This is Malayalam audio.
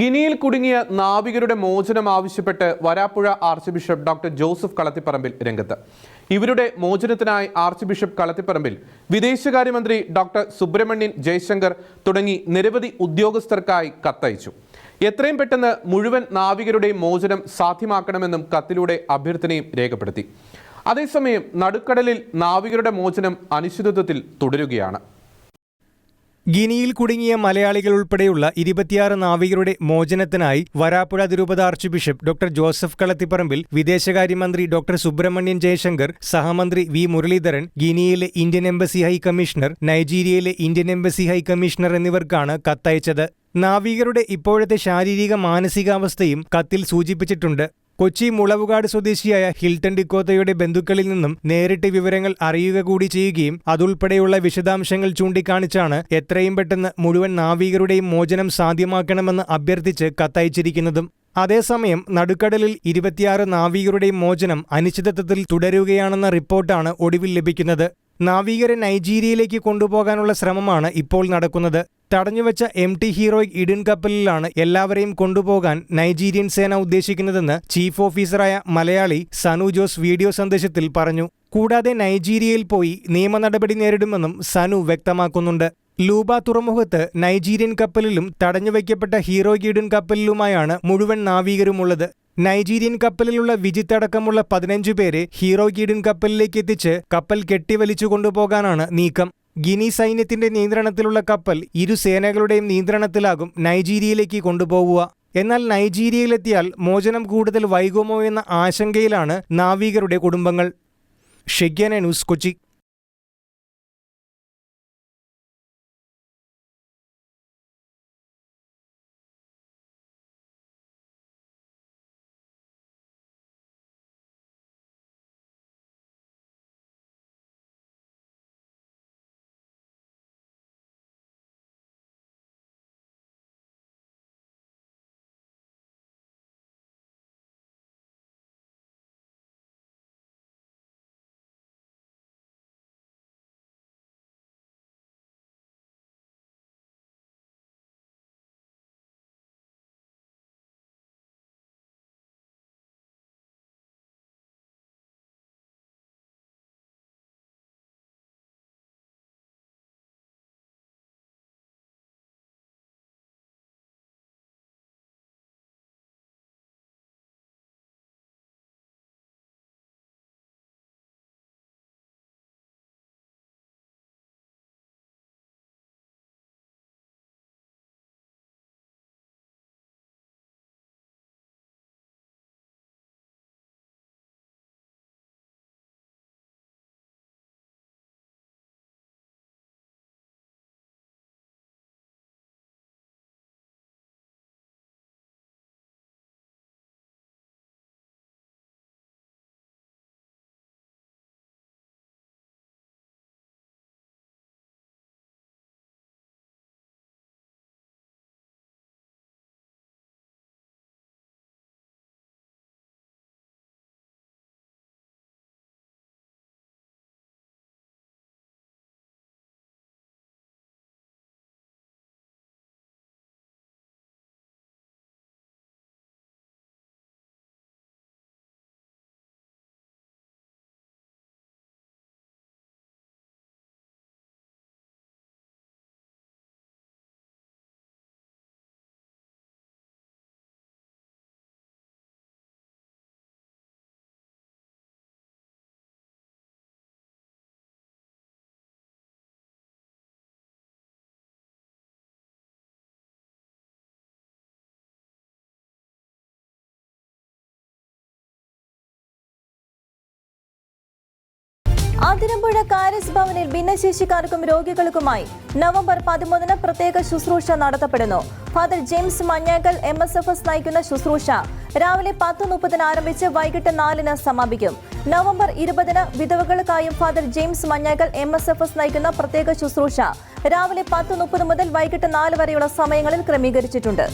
ഗിനിയിൽ കുടുങ്ങിയ നാവികരുടെ മോചനം ആവശ്യപ്പെട്ട് Varapuzha archbishop doctor Joseph Kalathiparambil രംഗത്ത്. ഇവരുടെ മോചനത്തിനായി ആർച്ച് ബിഷപ്പ് കളത്തിപ്പറമ്പിൽ വിദേശകാര്യമന്ത്രി ഡോക്ടർ സുബ്രഹ്മണ്യൻ ജയശങ്കർ തുടങ്ങി നിരവധി ഉദ്യോഗസ്ഥർക്കായി കത്തയച്ചു. എത്രയും പെട്ടെന്ന് മുഴുവൻ നാവികരുടെയും മോചനം സാധ്യമാക്കണമെന്നും കത്തിലൂടെ അഭ്യർത്ഥനയും രേഖപ്പെടുത്തി. അതേസമയം നടുക്കടലിൽ നാവികരുടെ മോചനം അനിശ്ചിതത്വത്തിൽ തുടരുകയാണ്. ഗിനിയിൽ കുടുങ്ങിയ മലയാളികൾ ഉൾപ്പെടെയുള്ള ഇരുപത്തിയാറ് നാവികരുടെ മോചനത്തിനായി വരാപ്പുഴ തിരുപത archbishop doctor Joseph Kalathiparambil വിദേശകാര്യമന്ത്രി ഡോക്ടർ സുബ്രഹ്മണ്യൻ ജയശങ്കർ സഹമന്ത്രി വി. മുരളീധരൻ ഗിനിയിലെ ഇന്ത്യൻ എംബസി ഹൈ കമ്മീഷണർ നൈജീരിയയിലെ ഇന്ത്യൻ എംബസി ഹൈ കമ്മീഷണർ എന്നിവർക്കാണ് കത്തയച്ചത്. നാവികരുടെ ഇപ്പോഴത്തെ ശാരീരിക മാനസികാവസ്ഥയും കത്തിൽ സൂചിപ്പിച്ചിട്ടുണ്ട്. കൊച്ചി മുളവുകാട് സ്വദേശിയായ ഹിൽട്ടൺ ഡിക്കോത്തയുടെ ബന്ധുക്കളിൽ നിന്നും നേരിട്ട് വിവരങ്ങൾ അറിയുക കൂടി ചെയ്യുകയും അതുൾപ്പെടെയുള്ള വിശദാംശങ്ങൾ ചൂണ്ടിക്കാണിച്ചാണ് എത്രയും പെട്ടെന്ന് മുഴുവൻ നാവികരുടെയും മോചനം സാധ്യമാക്കണമെന്ന് അഭ്യർത്ഥിച്ച് കത്തയച്ചിരിക്കുന്നതും. അതേസമയം നടുക്കടലിൽ ഇരുപത്തിയാറ് നാവികരുടെയും മോചനം അനിശ്ചിതത്വത്തിൽ തുടരുകയാണെന്ന റിപ്പോർട്ടാണ് ഒടുവിൽ ലഭിക്കുന്നത്. നാവികരെ നൈജീരിയയിലേക്ക് കൊണ്ടുപോകാനുള്ള ശ്രമമാണ് ഇപ്പോൾ നടക്കുന്നത്. തടഞ്ഞുവച്ച എം ടി ഹീറോയിക് ഇഡിൻ കപ്പലിലാണ് എല്ലാവരെയും കൊണ്ടുപോകാൻ നൈജീരിയൻ സേന ഉദ്ദേശിക്കുന്നതെന്ന് ചീഫ് ഓഫീസറായ മലയാളി സനു ജോസ് വീഡിയോ സന്ദേശത്തിൽ പറഞ്ഞു. കൂടാതെ നൈജീരിയയിൽ പോയി നിയമ നടപടി നേരിടുമെന്നും സനു വ്യക്തമാക്കുന്നുണ്ട്. ലൂബ തുറമുഖത്ത് നൈജീരിയൻ കപ്പലിലും തടഞ്ഞുവയ്ക്കപ്പെട്ട ഹീറോയിക് ഇഡിൻ കപ്പലിലുമായാണ് മുഴുവൻ നാവികരുമുള്ളത്. നൈജീരിയൻ കപ്പലിലുള്ള വിജിത്ത് അടക്കമുള്ള പതിനഞ്ചു പേരെ ഹീറോ ഗീഡിൻ കപ്പലിലേക്ക് എത്തിച്ച് കപ്പൽ കെട്ടിവലിച്ചു കൊണ്ടുപോകാനാണ് നീക്കം. ഗിനി സൈന്യത്തിന്റെ നിയന്ത്രണത്തിലുള്ള കപ്പൽ ഇരു സേനകളുടെയും നിയന്ത്രണത്തിലാകും നൈജീരിയയിലേക്ക് കൊണ്ടുപോവുക. എന്നാൽ നൈജീരിയയിലെത്തിയാൽ മോചനം കൂടുതൽ വൈകുമോ എന്ന ആശങ്കയിലാണ് നാവികരുടെ കുടുംബങ്ങൾ. Shekinah news Kochi. Athirampuzha Charis ഭവനിൽ ഭിന്നശേഷിക്കാർക്കും രോഗികൾക്കുമായി നവംബർ പതിമൂന്നിന് പ്രത്യേക ശുശ്രൂഷ നടത്തപ്പെടുന്നു. Father James Manjackal M S F S നയിക്കുന്ന ശുശ്രൂഷ രാവിലെ പത്ത് മുപ്പതിന് ആരംഭിച്ച് വൈകിട്ട് നാലിന് സമാപിക്കും. നവംബർ ഇരുപതിന് വിധവകൾക്കായും father James Manjackal M S F S നയിക്കുന്ന പ്രത്യേക ശുശ്രൂഷ രാവിലെ പത്ത് മുപ്പത് മുതൽ വൈകിട്ട് നാല് വരെയുള്ള സമയങ്ങളിൽ ക്രമീകരിച്ചിട്ടുണ്ട്.